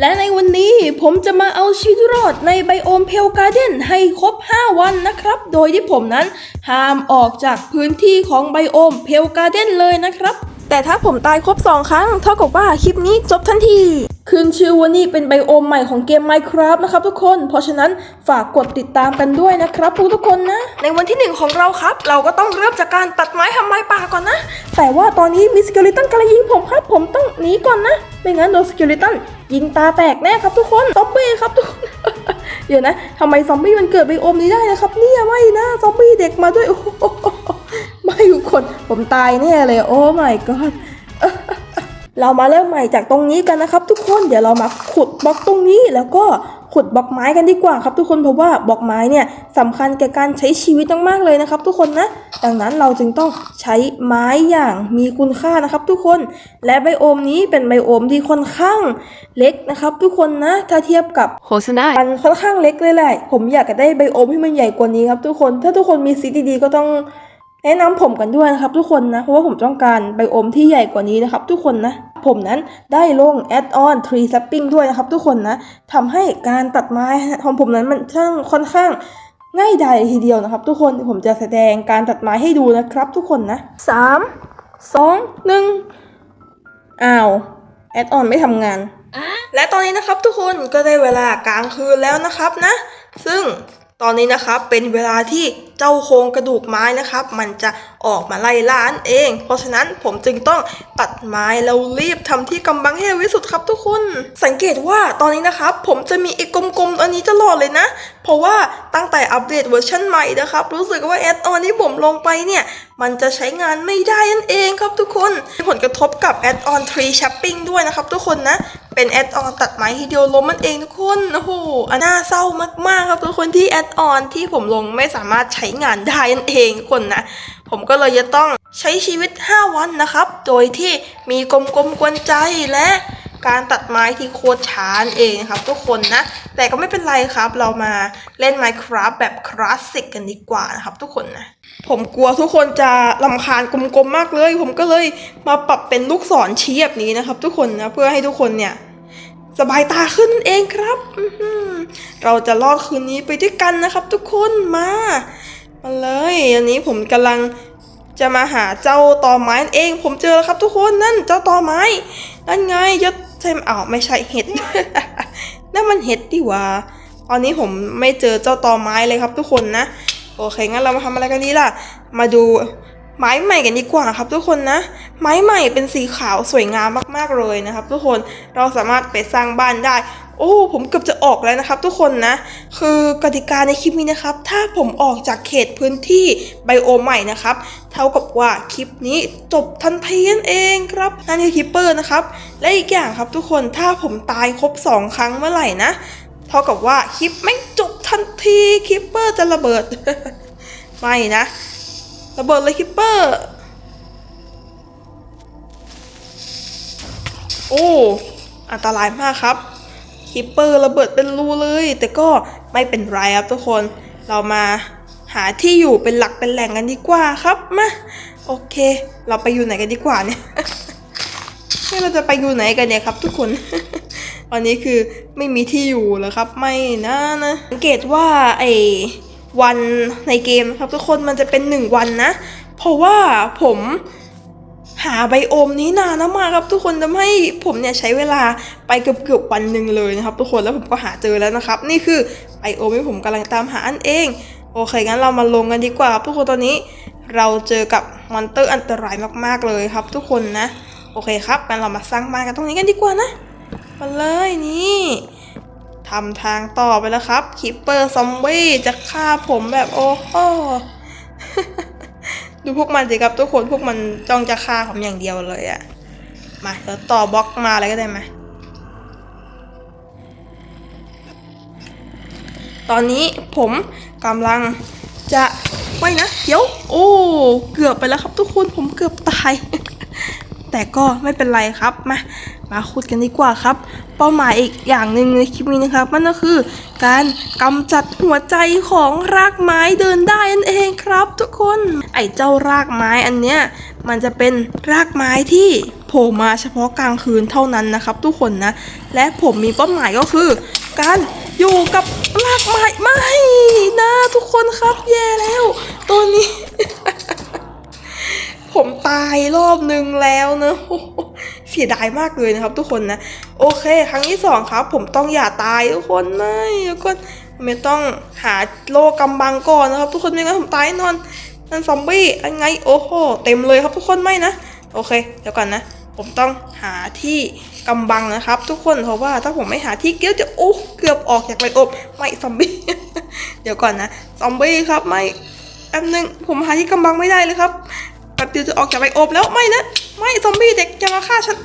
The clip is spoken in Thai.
และในวันนี้ผมจะมาเอาชีวิตรอดในไบโอมเพลการ์เดนให้ครบ 5 วันนะครับ โดยที่ผมนั้นห้ามออกจากพื้นที่ของไบโอมเพลการ์เดนเลยนะครับ แต่ถ้าผมตายครบ 2 ครั้ง เท่ากับว่าคลิปนี้จบทันทีคืนชื่อว่านี่เป็นไบโอมใหม่ของเกม Minecraft นะครับทุกคน เพราะฉะนั้นฝากกดติดตามกันด้วยนะครับทุกๆคนนะ ในวันที่หนึ่งของเราครับ เราก็ต้องเริ่มจากการตัดไม้ทำไม้ป่าก่อนนะ แต่ว่าตอนนี้มีสเกลิตันกำลังยิงผมครับ ผมต้องหนีก่อนนะ ไม่งั้นโดนสเกลิตัน ยิงตาแตกแน่ครับทุกคน ซอมบี้ครับทุกคน เดี๋ยวนะทำไมซอมบี้มันเกิดไปอมนี้ได้นะครับ เนี่ยไม่นะซอมบี้เด็กมาด้วยโอ้ไม่ทุกคน ผมตายแน่เลย โอ้ my god เรามาเริ่มใหม่จากตรงนี้กันนะครับ ทุกคน เดี๋ยวเรามาขุดบล็อกตรงนี้แล้วก็ ขุดบล็อกไม้กันดีกว่าครับทุกคนเพราะว่าบล็อกไม้เนี่ยสำคัญแก่การใช้ชีวิตมากๆเลยนะครับ ทุกคนนะ ดังนั้นเราจึงต้องใช้ไม้อย่างมีคุณค่านะครับ ทุกคนและไบโอมนี้เป็นไบโอมที่ค่อนข้างเล็กนะครับ ทุกคนนะ ถ้าเทียบกับโฆษณามันค่อนข้างเล็กเลยแหละผมอยากจะได้ไบโอมที่มันใหญ่กว่านี้ครับทุกคน ถ้าทุกคนมีซีดีๆก็ต้อง แนะนำผมกันด้วยนะครับทุกคนนะเพราะว่าผมต้องการไบโอมที่ใหญ่กว่านี้นะครับทุกคนนะผมนั้นได้ลงแอดออนทรีซัปปิ้งด้วยนะครับทุกคนนะทำให้การตัดไม้ของผมนั้นมันช่างค่อนข้างง่ายดายทีเดียวนะครับ ทุกคนผมจะแสดงการตัดไม้ให้ดูนะครับ ทุกคนนะสามสองหนึ่งอ้าวแอดออนไม่ทำงาน และตอนนี้นะครับทุกคนก็ได้เวลากลางคืนแล้วนะครับนะ ซึ่ง ตอนนี้นะครับเป็นเวลาที่เจ้าโครงกระดูกไม้นะครับ มันจะออกมาไล่ล่านเอง เพราะฉะนั้นผมจึงต้องตัดไม้แล้วรีบทำที่กำบังให้เร็วที่สุดครับทุกคน สังเกตว่าตอนนี้นะครับ ผมจะมีไอ้กลมๆอันนี้ตลอดเลยนะ เพราะว่าตั้งแต่อัปเดตเวอร์ชันใหม่นะครับ รู้สึกว่าแอดออนที่ผมลงไปเนี่ย มันจะใช้งานไม่ได้นั่นเองครับทุกคนมีผลกระทบกับแอดออนทรีแชปปิ้งด้วยนะครับทุกคนนะ เป็นแอดออนตัดไม้ทีเดียวล้มมันเองทุกคนโอ้โหอันน่าเศร้ามากๆครับทุกคนที่แอดออนที่ผมลงไม่สามารถใช้งานได้นั่นเองทุกคนนะผมก็เลยจะต้องใช้ชีวิต 5 วันนะครับ โดยที่มีกลมๆกวนใจและการตัดไม้ที่โคตรช้านเองครับ ทุกคนนะ แต่ก็ไม่เป็นไรครับ เรามาเล่น Minecraft แบบคลาสสิกกันดีกว่านะครับ ทุกคนนะ ผมกลัวทุกคนจะลำคาญกลมๆมากเลย ผมก็เลยมาปรับเป็นลูกศรชี้แบบนี้นะครับ ทุกคนนะ เพื่อให้ทุกคนเนี่ย สบายตาขึ้นเองครับ เราจะรอดคืนนี้ไปด้วยกันนะครับ ทุกคนมา มาเลย อันนี้ผมกำลังจะมาหาเจ้าตอไม้นเอง ผมเจอแล้วครับ ทุกคนนั่นเจ้าตอไม้ นั่นไงยศใช่อ้าวไม่ใช่เห็ดนั่นมันเห็ดดิว่าตอนนี้ผมไม่เจอเจ้าตอไม้เลยครับ ทุกคนนะ โอเคงั้นเรามาทำอะไรกันดีล่ะ มาดู ไม้ใหม่กันดีกว่าครับทุกคนนะ ไม้ใหม่เป็นสีขาวสวยงามมากๆเลยนะครับ ทุกคนเราสามารถไปสร้างบ้านได้ โอ้ผมเกือบจะออกแล้วนะครับ ทุกคนนะ คือกติกาในคลิปนี้นะครับ ถ้าผมออกจากเขตพื้นที่ไบโอใหม่นะครับ เท่ากับว่าคลิปนี้จบทันทีนั่นเองครับนั่นคือคิปเปอร์นะครับ และอีกอย่างครับทุกคนถ้าผมตายครบ 2 ครั้งเมื่อไหร่นะเท่ากับว่าคลิปไม่จบทันทีคิปเปอร์จะระเบิด ไม่นะ ระเบิดเลยคิปเปอร์ โอ้ อันตรายมากครับ คิปเปอร์ระเบิดเป็นรูเลย แต่ก็ไม่เป็นไรครับทุกคน เรามาหาที่อยู่เป็นหลักเป็นแหล่งกันดีกว่าครับ มา โอเค เราไปอยู่ไหนกันดีกว่าเนี่ยนี่เราจะไปอยู่ไหนกันเนี่ยครับ ทุกคนวันนี้คือไม่มีที่อยู่แล้วครับ ไม่นะนะ สังเกตว่าไอ วันในเกมครับทุกคนมันจะเป็นหนึ่งวันนะ เพราะว่าผมหาไบโอมนี้นานมากครับทุกคนทำให้ผมเนี่ยใช้เวลาไปเกือบเกือบวันหนึ่งเลยนะครับ ทุกคนแล้วผมก็หาเจอแล้วนะครับ นี่คือไบโอมที่ผมกำลังตามหาอันเอง โอเคงั้นเรามาลงกันดีกว่าครับทุกคนตอนนี้เราเจอกับมอนเตอร์อันตรายมากๆเลยครับ ทุกคนนะ โอเคครับงั้นเรามาสร้างบ้านกันตรงนี้กันดีกว่านะมาเลยนี่ ทำทางต่อไปแล้วครับคิปเปอร์ซอมบี้จะฆ่าผมแบบโอ้โหดูพวกมันสิครับทุกคนพวกมันจ้องจะฆ่าผมอย่างเดียวเลยอะมาเดี๋ยวต่อบล็อกมาเลยก็ได้ไหมตอนนี้ผมกำลังจะไม่นะ เดี๋ยว โอ้ เกือบไปแล้วครับทุกคนผมเกือบตาย แต่ก็ไม่เป็นไรครับ มา มาคุดกันดีกว่าครับ เป้าหมายอีกอย่างหนึ่งในคลิปนี้นะครับมันก็คือการกำจัดหัวใจของรากไม้เดินได้นั่นเองครับ ทุกคน ไอ้เจ้ารากไม้อันเนี้ยมันจะเป็นรากไม้ที่โผล่มาเฉพาะกลางคืนเท่านั้นนะครับ ทุกคนนะ และผมมีเป้าหมายก็คือ การอยู่กับรากไม้ไม่นะทุกคนครับแย่แล้ว ตัวนี้ ผมตายรอบหนึ่งแล้วนะโอ้โหเสียดายมากเลยนะครับ ทุกคนนะ โอเค ครั้งที่สองครับ ผมต้องอย่าตายทุกคนไม่ทุกคนไม่ต้องหาโลกำบังก่อนนะครับ ทุกคนไม่งั้นผมตายนอนนั่นซอมบี้อันไงโอ้โหเต็มเลยครับทุกคนไม่นะโอเคเดี๋ยวก่อนนะ ผมต้องหาที่กำบังนะครับ ทุกคนเพราะว่าถ้าผมไม่หาที่เกี้ยวจะโอ้เกือบออกจากไลโอบไม่ซอมบี้เดี๋ยวก่อนนะซอมบี้ครับไม่แป๊บนึงผมหาที่กำบังไม่ได้เลยครับ เดียวจะออกจากไบโอบแล้วไม่นะ ไม่ซอมบี้เด็กจะมาฆ่าฉัน